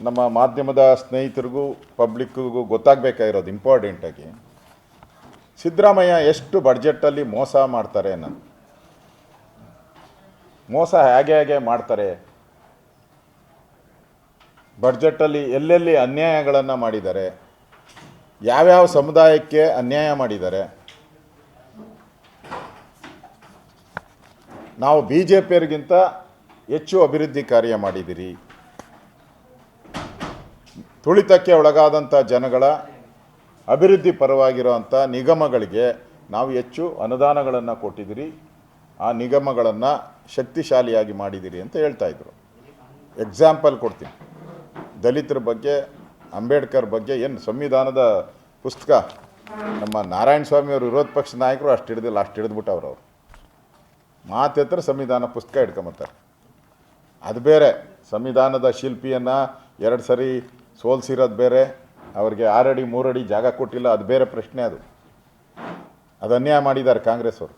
ನಮ್ಮ ಮಾಧ್ಯಮದ ಸ್ನೇಹಿತರಿಗೂ ಪಬ್ಲಿಕ್ಕಿಗೂ ಗೊತ್ತಾಗಬೇಕಾಗಿರೋದು ಇಂಪಾರ್ಟೆಂಟಾಗಿ ಸಿದ್ದರಾಮಯ್ಯ ಎಷ್ಟು ಬಡ್ಜೆಟಲ್ಲಿ ಮೋಸ ಮಾಡ್ತಾರೆ ಅನ್ನೋದು. ಮೋಸ ಹೇಗೆ ಹೇಗೆ ಮಾಡ್ತಾರೆ. ಬಡ್ಜೆಟಲ್ಲಿ ಎಲ್ಲೆಲ್ಲಿ ಅನ್ಯಾಯಗಳನ್ನು ಮಾಡಿದ್ದಾರೆ. ಯಾವ್ಯಾವ ಸಮುದಾಯಕ್ಕೆ ಅನ್ಯಾಯ ಮಾಡಿದ್ದಾರೆ. ನಾವು ಬಿ ಜೆ ಪಿಯರಿಗಿಂತ ಹೆಚ್ಚು ಅಭಿವೃದ್ಧಿ ಕಾರ್ಯ ಮಾಡಿದ್ದೀರಿ. ತುಳಿತಕ್ಕೆ ಒಳಗಾದಂಥ ಜನಗಳ ಅಭಿವೃದ್ಧಿ ಪರವಾಗಿರುವಂಥ ನಿಗಮಗಳಿಗೆ ನಾವು ಹೆಚ್ಚು ಅನುದಾನಗಳನ್ನು ಕೊಟ್ಟಿದ್ದೀರಿ. ಆ ನಿಗಮಗಳನ್ನು ಶಕ್ತಿಶಾಲಿಯಾಗಿ ಮಾಡಿದ್ದೀರಿ ಅಂತ ಹೇಳ್ತಾ ಇದ್ರು. ಎಕ್ಸಾಂಪಲ್ ಕೊಡ್ತೀನಿ. ದಲಿತರ ಬಗ್ಗೆ, ಅಂಬೇಡ್ಕರ್ ಬಗ್ಗೆ ಏನು ಸಂವಿಧಾನದ ಪುಸ್ತಕ? ನಮ್ಮ ನಾರಾಯಣ ಸ್ವಾಮಿ ಅವರು ವಿರೋಧ ಪಕ್ಷ ನಾಯಕರು ಅಷ್ಟು ಹಿಡಿದಿಲ್ಲ, ಅಷ್ಟು ಹಿಡಿದ್ಬಿಟ್ಟವ್ರು ಅವರು. ಮಾತೆತ್ರ ಸಂವಿಧಾನ ಪುಸ್ತಕ ಹಿಡ್ಕೊಂಬತ್ತಾರೆ. ಅದು ಬೇರೆ. ಸಂವಿಧಾನದ ಶಿಲ್ಪಿಯನ್ನು ಎರಡು ಸರಿ ಸೋಲ್ಸಿರೋದು ಬೇರೆ, ಅವ್ರಿಗೆ ಆರಡಿ ಮೂರಡಿ ಜಾಗ ಕೊಟ್ಟಿಲ್ಲ, ಅದು ಬೇರೆ ಪ್ರಶ್ನೆ ಅದು. ಅದು ಅನ್ಯಾಯ ಮಾಡಿದ್ದಾರೆ ಕಾಂಗ್ರೆಸ್ ಅವರು